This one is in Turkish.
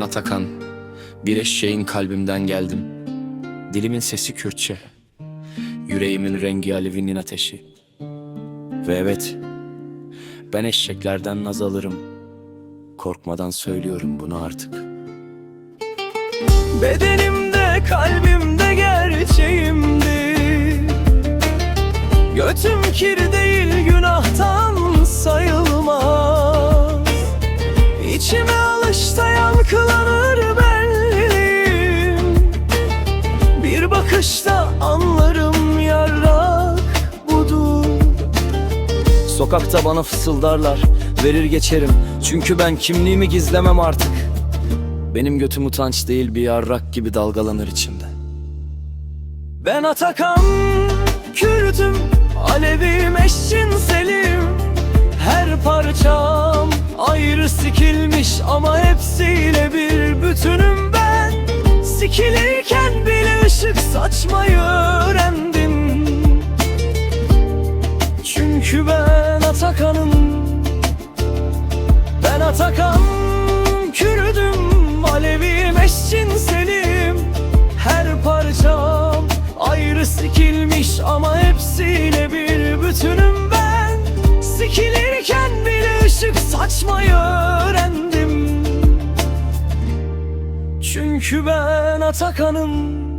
Atakan Bir eşeğin kalbimden geldim. Dilimin sesi Kürtçe Yüreğimin rengi alevinin ateşi. Ve evet Ben eşeklerden naz alırım. Korkmadan söylüyorum bunu artık. Bedenimde kalbimde gerçeğimdi Götüm kir Sokakta bana fısıldarlar. Verir geçerim. Çünkü ben kimliğimi gizlemem artık. Benim götüm utanç değil bir yarrak gibi dalgalanır içimde. Ben Atakan Kürtüm Alevim eşcinselim Her parçam ayrı sikilmiş Ama hepsiyle bir bütünüm ben. Sikilirken bile ışık saçmayı öğrendim. Çünkü ben Ben Atakan Kürdüm Alevim eşcinselim Her parçam ayrı sikilmiş Ama hepsiyle bir bütünüm ben. Sikilirken bile ışık saçmayı öğrendim. Çünkü ben Atakan'ım